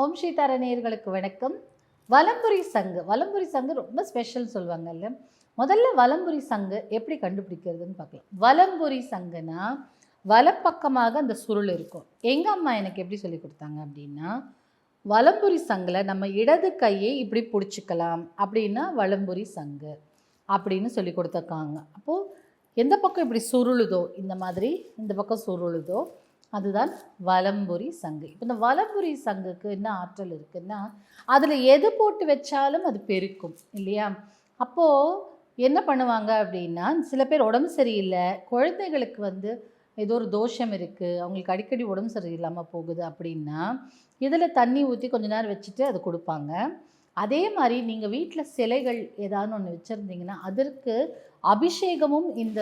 ஓம் ஸ்ரீதார நேயர்களுக்கு வணக்கம். வலம்புரி சங்கு. வலம்புரி சங்கு ரொம்ப ஸ்பெஷல் சொல்லுவாங்கல்ல. முதல்ல வலம்புரி சங்கு எப்படி கண்டுபிடிக்கிறதுன்னு பார்க்கலாம். வலம்புரி சங்குனா வலப்பக்கமாக அந்த சுருள் இருக்கும். எங்கள் அம்மா எனக்கு எப்படி சொல்லி கொடுத்தாங்க அப்படின்னா வலம்புரி சங்கில் நம்ம இடது கையை இப்படி பிடிச்சிக்கலாம். அப்படின்னா வலம்புரி சங்கு அப்படின்னு சொல்லி கொடுத்துருக்காங்க. அப்போது எந்த பக்கம் இப்படி சுருளுதோ இந்த மாதிரி இந்த பக்கம் சுருளுதோ அதுதான் வலம்புரி சங்கு. இப்போ இந்த வலம்புரி சங்குக்கு என்ன ஆற்றல் இருக்குன்னா அதில் எது போட்டு வச்சாலும் அது பெருக்கும் இல்லையா? அப்போது என்ன பண்ணுவாங்க அப்படின்னா சில பேர் உடம்பு சரியில்லை குழந்தைகளுக்கு வந்து ஏதோ ஒரு தோஷம் இருக்குது அவங்களுக்கு அடிக்கடி உடம்பு சரியில்லாமல் போகுது அப்படின்னா இதில் தண்ணி ஊற்றி கொஞ்ச நேரம் வச்சுட்டு அது கொடுப்பாங்க. அதே மாதிரி நீங்கள் வீட்டில் சிலைகள் ஏதாவது ஒன்று வச்சுருந்தீங்கன்னா அதற்கு அபிஷேகமும் இந்த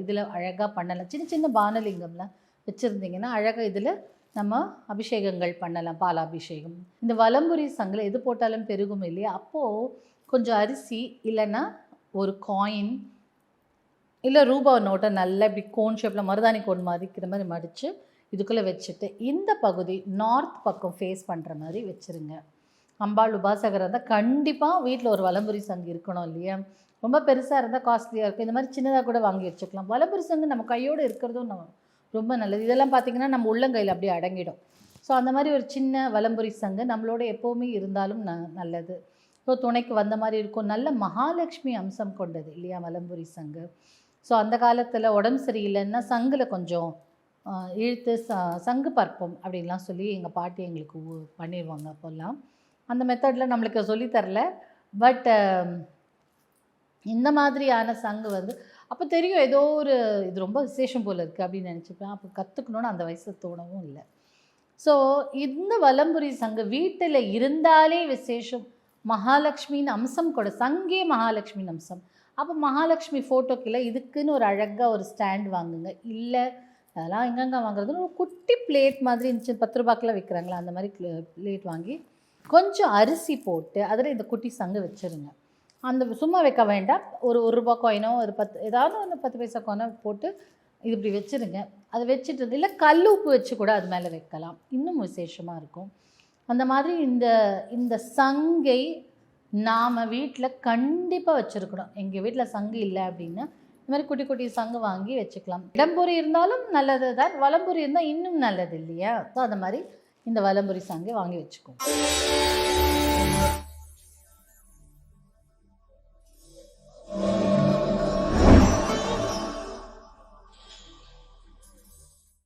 இதில் அழகாக பண்ணலாம். சின்ன சின்ன பானலிங்கம்லாம் வச்சுருந்தீங்கன்னா அழகாக இதில் நம்ம அபிஷேகங்கள் பண்ணலாம் பாலாபிஷேகம். இந்த வலம்புரி சங்கில் எது போட்டாலும் பெருகும் இல்லையா? அப்போது கொஞ்சம் அரிசி இல்லைன்னா ஒரு காயின் இல்லை ரூபா நோட்டை நல்லா இப்படி கோன் ஷேப்பில் மருதாணி கோன் மாதிரிக்கிற மாதிரி மடித்து இதுக்குள்ளே வச்சுட்டு இந்த பகுதி நார்த் பக்கம் ஃபேஸ் பண்ணுற மாதிரி வச்சுருங்க. அம்பாள் உபாசகராக இருந்தால் கண்டிப்பாக வீட்டில் ஒரு வலம்புரி சங்கு இருக்கணும் இல்லையா? ரொம்ப பெருசாக இருந்தால் காஸ்ட்லியாக இருக்கும். இந்த மாதிரி சின்னதாக கூட வாங்கி வச்சுக்கலாம். வலம்புரி சங்கு நம்ம கையோடு இருக்கிறதும் நம்ம ரொம்ப நல்லது. இதெல்லாம் பார்த்திங்கன்னா நம்ம உள்ளங்கையில் அப்படியே அடங்கிடும். ஸோ அந்த மாதிரி ஒரு சின்ன வலம்புரி சங்கு நம்மளோட எப்போவுமே இருந்தாலும் ந நல்லது. இப்போ துணைக்கு வந்த மாதிரி இருக்கும். நல்ல மகாலட்சுமி அம்சம் கொண்டது இல்லையா வலம்புரி சங்கு. ஸோ அந்த காலத்தில் உடம்பு சரியில்லைன்னா சங்கில் கொஞ்சம் இழுத்து ச சங்கு பற்பம் அப்படின்லாம் சொல்லி எங்கள் பாட்டி எங்களுக்கு ஊ- பண்ணிடுவாங்க அப்போல்லாம். அந்த மெத்தடில் நம்மளுக்கு சொல்லித் தரல. பட் இந்த மாதிரியான சங்கு வந்து அப்போ தெரியும் ஏதோ ஒரு இது ரொம்ப விசேஷம் போல் இருக்குது அப்படின்னு நினச்சிப்பேன். அப்போ கற்றுக்கணுன்னு அந்த வயசு தோணவும் இல்லை. ஸோ இந்த வலம்புரி சங்கு வீட்டில் இருந்தாலே விசேஷம். மகாலட்சுமின்னு அம்சம் கூட சங்கே மகாலட்சுமின்னு அம்சம். அப்போ மகாலட்சுமி ஃபோட்டோக்கில் இதுக்குன்னு ஒரு அழகாக ஒரு ஸ்டாண்ட் வாங்குங்க. இல்லை அதெல்லாம் எங்கங்கே வாங்குறதுன்னு ஒரு குட்டி பிளேட் மாதிரி இருந்துச்சு. பத்து ரூபாய்க்குலாம் விற்கிறாங்களா அந்த மாதிரி பிளேட் வாங்கி கொஞ்சம் அரிசி போட்டு அதில் இந்த குட்டி சங்கு வச்சுருங்க. அந்த சும்மா வைக்க வேண்டாம். ஒரு ஒரு ரூபா காயினோ ஒரு பத்து ஏதாவது ஒன்று பத்து பைசா காயினோ போட்டு இது இப்படி வச்சுருங்க. அதை வச்சுட்டு இல்லை கல் உப்பு வச்சு கூட அது மேலே வைக்கலாம். இன்னும் விசேஷமாக இருக்கும். அந்த மாதிரி இந்த இந்த சங்கை நாம் வீட்டில் கண்டிப்பாக வச்சுருக்கணும். எங்கள் வீட்டில் சங்கு இல்லை அப்படின்னா இந்த மாதிரி குட்டி குட்டி சங்கு வாங்கி வச்சுக்கலாம். இடம்புரி இருந்தாலும் நல்லது தான். வலம்புரி இருந்தால் இன்னும் நல்லது இல்லையா? ஸோ அந்த மாதிரி இந்த வலம்புரி சங்கை வாங்கி வச்சுக்கோங்க.